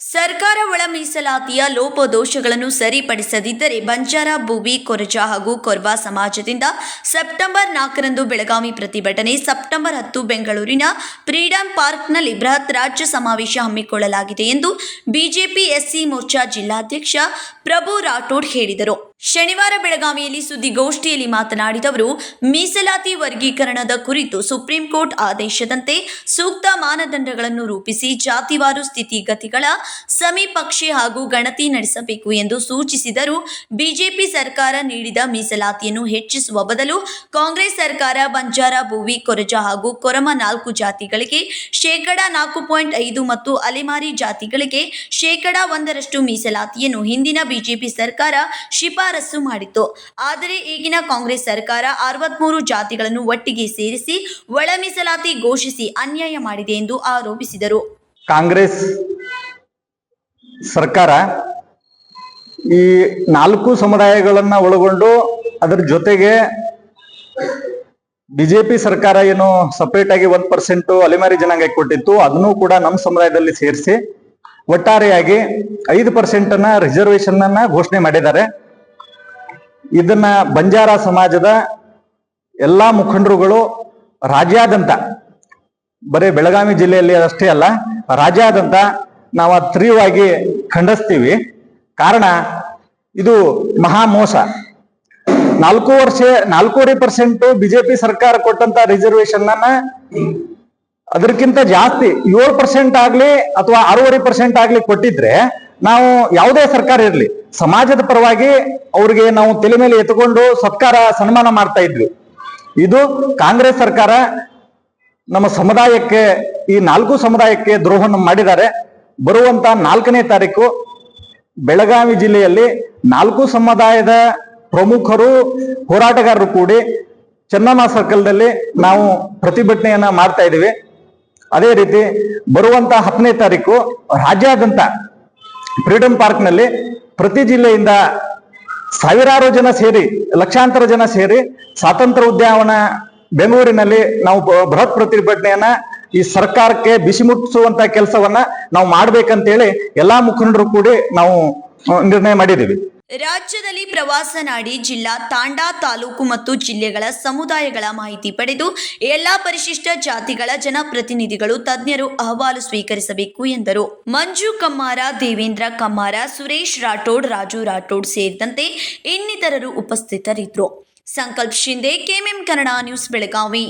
ಸರ್ಕಾರ ಒಳ ಮೀಸಲಾತಿಯ ಲೋಪದೋಷಗಳನ್ನು ಸರಿಪಡಿಸದಿದ್ದರೆ ಬಂಜಾರ, ಭೂವಿ, ಕೊರಜ ಹಾಗೂ ಕೊರ್ವಾ ಸಮಾಜದಿಂದ ಸೆಪ್ಟೆಂಬರ್ ನಾಲ್ಕರಂದು ಬೆಳಗಾವಿ ಪ್ರತಿಭಟನೆ, ಸೆಪ್ಟೆಂಬರ್ ಹತ್ತು ಬೆಂಗಳೂರಿನ ಫ್ರೀಡಂ ಪಾರ್ಕ್ನಲ್ಲಿ ಬೃಹತ್ ರಾಜ್ಯ ಸಮಾವೇಶ ಹಮ್ಮಿಕೊಳ್ಳಲಾಗಿದೆ ಎಂದು ಬಿಜೆಪಿ ಎಸ್ಸಿ ಮೋರ್ಚಾ ಜಿಲ್ಲಾಧ್ಯಕ್ಷ ಪ್ರಭು ರಾಠೋಡ್ ಹೇಳಿದರು. ಶನಿವಾರ ಬೆಳಗಾವಿಯಲ್ಲಿ ಸುದ್ದಿಗೋಷ್ಠಿಯಲ್ಲಿ ಮಾತನಾಡಿದ ಅವರು, ಮೀಸಲಾತಿ ವರ್ಗೀಕರಣದ ಕುರಿತು ಸುಪ್ರೀಂ ಕೋರ್ಟ್ ಆದೇಶದಂತೆ ಸೂಕ್ತ ಮಾನದಂಡಗಳನ್ನು ರೂಪಿಸಿ ಜಾತಿವಾರು ಸ್ಥಿತಿಗತಿಗಳ ಸಮೀಪಕ್ಷೆ ಹಾಗೂ ಗಣತಿ ನಡೆಸಬೇಕು ಎಂದು ಸೂಚಿಸಿದರು. ಬಿಜೆಪಿ ಸರ್ಕಾರ ನೀಡಿದ ಮೀಸಲಾತಿಯನ್ನು ಹೆಚ್ಚಿಸುವ ಬದಲು ಕಾಂಗ್ರೆಸ್ ಸರ್ಕಾರ ಬಂಜಾರ, ಭೂವಿ, ಕೊರಜ ಹಾಗೂ ಕೊರಮ ನಾಲ್ಕು ಜಾತಿಗಳಿಗೆ ಶೇಕಡಾ ನಾಲ್ಕು ಪಾಯಿಂಟ್ ಐದು ಮತ್ತು ಅಲೆಮಾರಿ ಜಾತಿಗಳಿಗೆ ಶೇಕಡಾ ಒಂದರಷ್ಟು ಮೀಸಲಾತಿಯನ್ನು ಹಿಂದಿನ ಬಿಜೆಪಿ ಸರ್ಕಾರ ಶಿಫಾರಸು ಮಾಡಿತ್ತು. ಆದರೆ ಈಗಿನ ಕಾಂಗ್ರೆಸ್ ಸರ್ಕಾರ ಅರವತ್ಮೂರು ಜಾತಿಗಳನ್ನು ಒಟ್ಟಿಗೆ ಸೇರಿಸಿ ಒಳ ಮೀಸಲಾತಿ ಘೋಷಿಸಿ ಅನ್ಯಾಯ ಮಾಡಿದೆ ಎಂದು ಆರೋಪಿಸಿದರು. ಕಾಂಗ್ರೆಸ್ ಸರ್ಕಾರ ಈ ನಾಲ್ಕು ಸಮುದಾಯಗಳನ್ನ ಒಳಗೊಂಡು ಅದರ ಜೊತೆಗೆ ಬಿಜೆಪಿ ಸರ್ಕಾರ ಏನು ಸಪರೇಟ್ ಆಗಿ ಒಂದ್ ಪರ್ಸೆಂಟ್ ಅಲೆಮಾರಿ ಜನಾಂಗ ಕೊಟ್ಟಿತ್ತು, ಅದನ್ನು ಕೂಡ ನಮ್ಮ ಸಮುದಾಯದಲ್ಲಿ ಸೇರಿಸಿ ಒಟ್ಟಾರೆಯಾಗಿ ಐದು ಪರ್ಸೆಂಟ್ ಅನ್ನ ರಿಸರ್ವೇಶನ್ ಅನ್ನ ಘೋಷಣೆ ಮಾಡಿದ್ದಾರೆ. ಇದನ್ನ ಬಂಜಾರ ಸಮಾಜದ ಎಲ್ಲಾ ಮುಖಂಡರುಗಳು ರಾಜ್ಯಾದ್ಯಂತ, ಬರೀ ಬೆಳಗಾವಿ ಜಿಲ್ಲೆಯಲ್ಲಿ ಅಷ್ಟೇ ಅಲ್ಲ, ರಾಜ್ಯಾದ್ಯಂತ ನಾವು ತ್ರೀವಾಗಿ ಖಂಡಿಸ್ತೀವಿ. ಕಾರಣ, ಇದು ಮಹಾ ಮೋಸ. ನಾಲ್ಕು ವರ್ಷ, ನಾಲ್ಕೂವರೆ ಪರ್ಸೆಂಟ್ ಬಿಜೆಪಿ ಸರ್ಕಾರ ಕೊಟ್ಟಂತ ರಿಸರ್ವೇಶನ್ ಅನ್ನ ಅದಕ್ಕಿಂತ ಜಾಸ್ತಿ ಏಳು ಪರ್ಸೆಂಟ್ ಆಗ್ಲಿ ಅಥವಾ ಆರೂವರೆ ಪರ್ಸೆಂಟ್ ಆಗ್ಲಿ ಕೊಟ್ಟಿದ್ರೆ ನಾವು ಯಾವುದೇ ಸರ್ಕಾರ ಇರ್ಲಿ. ಸಮಾಜದ ಪರವಾಗಿ ಅವ್ರಿಗೆ ನಾವು ತಲೆ ಮೇಲೆ ಎತ್ಕೊಂಡು ಸತ್ಕಾರ, ಸನ್ಮಾನ ಮಾಡ್ತಾ ಇದ್ವಿ. ಇದು ಕಾಂಗ್ರೆಸ್ ಸರ್ಕಾರ ನಮ್ಮ ಸಮುದಾಯಕ್ಕೆ, ಈ ನಾಲ್ಕು ಸಮುದಾಯಕ್ಕೆ ದ್ರೋಹವನ್ನು ಮಾಡಿದ್ದಾರೆ. ಬರುವಂತ ನಾಲ್ಕನೇ ತಾರೀಕು ಬೆಳಗಾವಿ ಜಿಲ್ಲೆಯಲ್ಲಿ ನಾಲ್ಕು ಸಮುದಾಯದ ಪ್ರಮುಖರು, ಹೋರಾಟಗಾರರು ಕೂಡಿ ಚೆನ್ನಮ್ಮ ಸರ್ಕಲ್ದಲ್ಲಿ ನಾವು ಪ್ರತಿಭಟನೆಯನ್ನ ಮಾಡ್ತಾ ಇದ್ದೀವಿ. ಅದೇ ರೀತಿ ಬರುವಂತ ಹತ್ತನೇ ತಾರೀಕು ರಾಜ್ಯಾದ್ಯಂತ ಫ್ರೀಡಂ ಪಾರ್ಕ್ನಲ್ಲಿ ಪ್ರತಿ ಜಿಲ್ಲೆಯಿಂದ ಸಾವಿರಾರು ಜನ ಸೇರಿ, ಲಕ್ಷಾಂತರ ಜನ ಸೇರಿ ಸ್ವಾತಂತ್ರ್ಯ ಉದ್ಯಾನವನ ಬೆಂಗಳೂರಿನಲ್ಲಿ ನಾವು ಬೃಹತ್ ಪ್ರತಿಭಟನೆಯನ್ನ ಈ ಸರ್ಕಾರಕ್ಕೆ ಬಿಸಿ ಮುಟ್ಟಿಸುವಂತ ಕೆಲಸವನ್ನ ನಾವು ಮಾಡ್ಬೇಕಂತೇಳಿ ಎಲ್ಲಾ ಮುಖಂಡರು ಕೂಡಿ ನಾವು ನಿರ್ಣಯ ಮಾಡಿದ್ದೀವಿ. ರಾಜ್ಯದಲ್ಲಿ ಪ್ರವಾಸ ನಾಡಿ ಜಿಲ್ಲಾ ತಾಂಡಾ ತಾಲೂಕು ಮತ್ತು ಜಿಲ್ಲೆಗಳ ಸಮುದಾಯಗಳ ಮಾಹಿತಿ ಪಡೆದು ಎಲ್ಲಾ ಪರಿಶಿಷ್ಟ ಜಾತಿಗಳ ಜನಪ್ರತಿನಿಧಿಗಳು ತಜ್ಞರು ಅಹವಾಲು ಸ್ವೀಕರಿಸಬೇಕು ಎಂದರು. ಮಂಜು ಕಮ್ಮಾರ, ದೇವೇಂದ್ರ ಕಮ್ಮಾರ, ಸುರೇಶ್ ರಾಠೋಡ್, ರಾಜು ರಾಠೋಡ್ ಸೇರಿದಂತೆ ಇನ್ನಿತರರು ಉಪಸ್ಥಿತರಿದ್ದರು. Sankalp Shinde KMM Kannada news Belagavi.